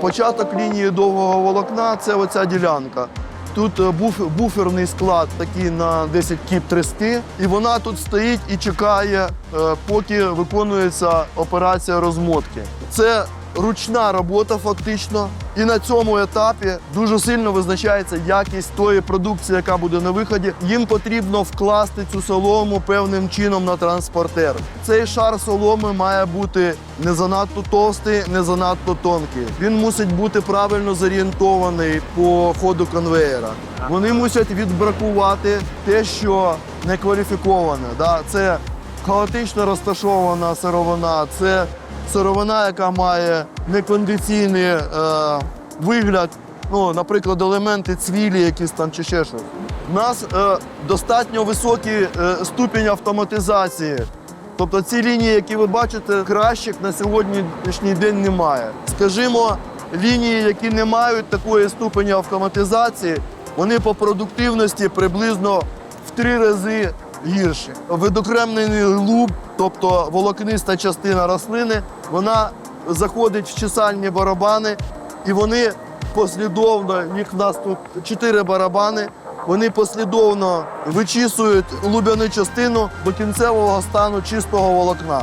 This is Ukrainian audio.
Початок лінії довгого волокна це оця ділянка. Тут е, буферний склад такий на 10 кіп трести, і вона тут стоїть і чекає, е, поки виконується операція розмотки. Це ручна робота, фактично. І на цьому етапі дуже сильно визначається якість тої продукції, яка буде на виході. Їм потрібно вкласти цю солому певним чином на транспортер. Цей шар соломи має бути не занадто товстий, не занадто тонкий. Він мусить бути правильно зорієнтований по ходу конвеєра. Вони мусять відбракувати те, що не кваліфіковане. Да? Це хаотично розташована сировина, це сировина, яка має некондиційний е, вигляд, ну, наприклад, елементи цвілі, якісь там чи ще щось. У нас е, достатньо високий е, ступінь автоматизації. Тобто ці лінії, які ви бачите, кращих на сьогоднішній день немає. Скажімо, лінії, які не мають такої ступені автоматизації, вони по продуктивності приблизно в три рази гірші. Видокремлений луб, тобто волокниста частина рослини, вона заходить в чисальні барабани, і вони послідовно, їх в нас тут чотири барабани, вони послідовно вичісують лубяну частину до кінцевого стану чистого волокна.